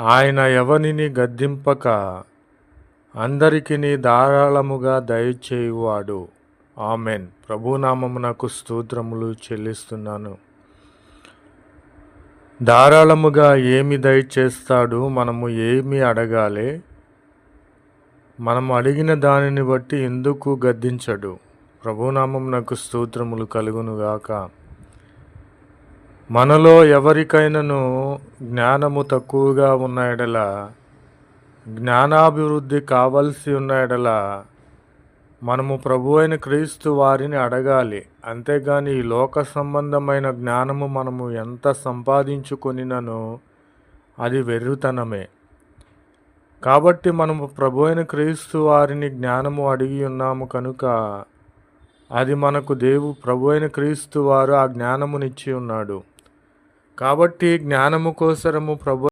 ఆయన ఎవనిని గద్దింపక అందరికి ధారాళముగా దయచేయువాడు. ఆమెన్. ప్రభునామమునకు స్తోత్రములు చెల్లిస్తున్నాను. ధారాళముగా ఏమి దయచేస్తాడు? మనము ఏమి అడగాలి? మనం అడిగిన దానిని బట్టి ఎందుకు గద్దించడు? ప్రభునామమునకు స్తోత్రములు కలుగునుగాక. మనలో ఎవరికైనాను జ్ఞానము తక్కువగా ఉన్న ఎడల జ్ఞానాభివృద్ధి కావలసి ఉన్న ఎడల మనము ప్రభు అయిన క్రీస్తు వారిని అడగాలి. అంతేగాని ఈ లోక సంబంధమైన జ్ఞానము మనము ఎంత సంపాదించుకొనినను అది వెర్రుతనమే. కాబట్టి మనము ప్రభు అయిన క్రీస్తు వారిని జ్ఞానము అడిగి ఉన్నాము కనుక అది మనకు దేవు ప్రభు అయిన క్రీస్తు వారు ఆ జ్ఞానమునిచ్చి ఉన్నాడు. కాబట్టి జ్ఞానము కోసరము ప్రభు